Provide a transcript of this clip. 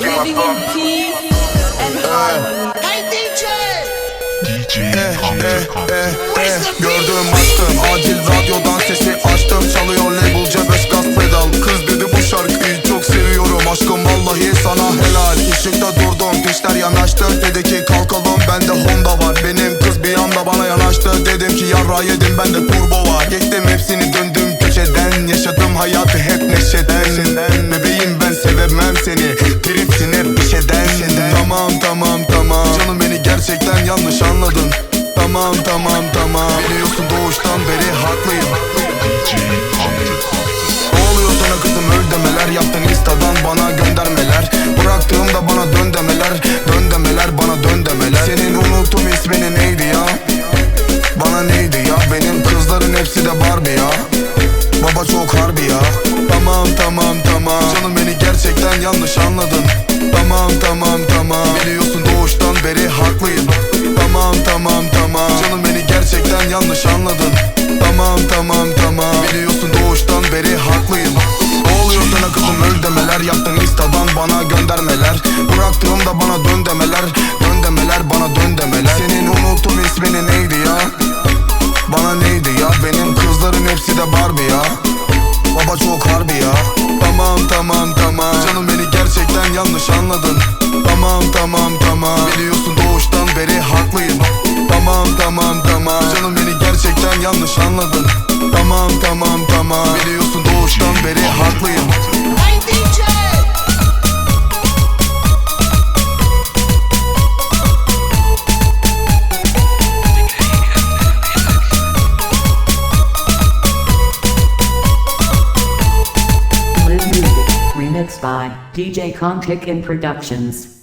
Living in peace and. Hey DJ! Gördüm baktım acil radyodan sesi açtım Çalıyor label cebes gaz pedal Kız dedi bu şarkıyı çok seviyorum Aşkım vallahi sana helal Işıkta durdum pişler yanaştı Dedi ki kalkalım bende Honda Yarra yedim bende turbo var Geçtim hepsini döndüm köşeden. Yaşadım hayatı hep neşeden. Bebeğim ben sevemem seni. Tripsin hep bir şeyden Tamam tamam tamam. Canım beni gerçekten yanlış anladın. Tamam tamam tamam. Biliyorsun doğuştan beri haklıyım. Ne Çok harbi ya Tamam tamam tamam. Canım beni gerçekten yanlış anladın. Tamam tamam tamam. Biliyorsun doğuştan beri haklıyım. Tamam tamam tamam. Canım beni gerçekten yanlış anladın. Tamam tamam tamam. Biliyorsun doğuştan beri haklıyım. Ne oluyor sana kızım? Öl demeler Yaptın instadan bana göndermeler. Bıraktığımda bana dön yanlış anladın. Tamam tamam tamam. Biliyorsun doğuştan beri haklıyım. Tamam tamam tamam. Canım beni gerçekten yanlış anladın. Tamam tamam tamam. Biliyorsun doğuştan beri haklıyım Remixed by DJ Conkick in Productions.